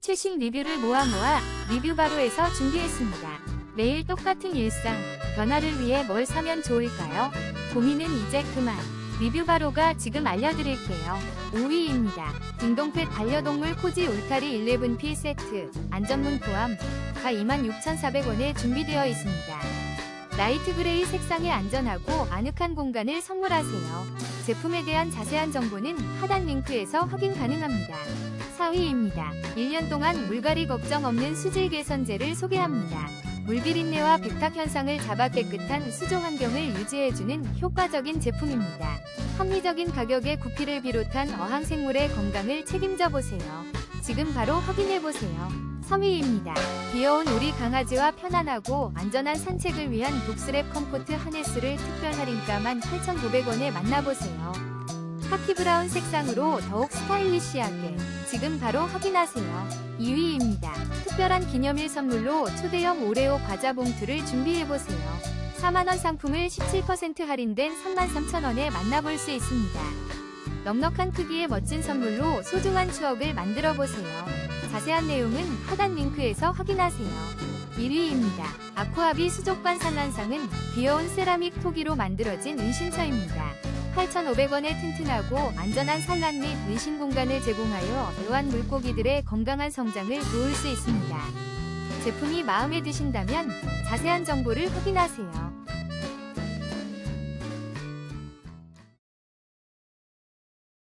최신 리뷰를 모아 모아 리뷰 바로에서 준비했습니다. 매일 똑같은 일상, 변화를 위해 뭘 사면 좋을까요? 고민은 이제 그만. 리뷰 바로가 지금 알려드릴게요. 5위입니다. 딩동펫 반려동물 코지 울타리 11P 세트, 안전문 포함, 가 26,400원에 준비되어 있습니다. 라이트 그레이 색상의 안전하고 아늑한 공간을 선물하세요. 제품에 대한 자세한 정보는 하단 링크에서 확인 가능합니다. 4위입니다. 1년 동안 물갈이 걱정 없는 수질 개선제를 소개합니다. 물비린내와 백탁 현상을 잡아 깨끗한 수조 환경을 유지해주는 효과적인 제품입니다. 합리적인 가격에 구피를 비롯한 어항생물의 건강을 책임져 보세요. 지금 바로 확인해 보세요. 3위입니다. 귀여운 우리 강아지와 편안하고 안전한 산책을 위한 독스랩 컴포트 하네스를 특별 할인가만 8,900원에 만나보세요. 카키 브라운 색상으로 더욱 스타일리시하게 지금 바로 확인하세요. 2위입니다. 특별한 기념일 선물로 초대형 오레오 과자 봉투를 준비해보세요. 4만원 상품을 17% 할인된 33,000원에 만나볼 수 있습니다. 넉넉한 크기의 멋진 선물로 소중한 추억을 만들어보세요. 자세한 내용은 하단 링크에서 확인하세요. 1위입니다. 아쿠아비 수족관 산란상은 귀여운 세라믹 토기로 만들어진 은신처입니다. 8,500원의 튼튼하고 안전한 산란 및 은신 공간을 제공하여 애완 물고기들의 건강한 성장을 도울 수 있습니다. 제품이 마음에 드신다면 자세한 정보를 확인하세요.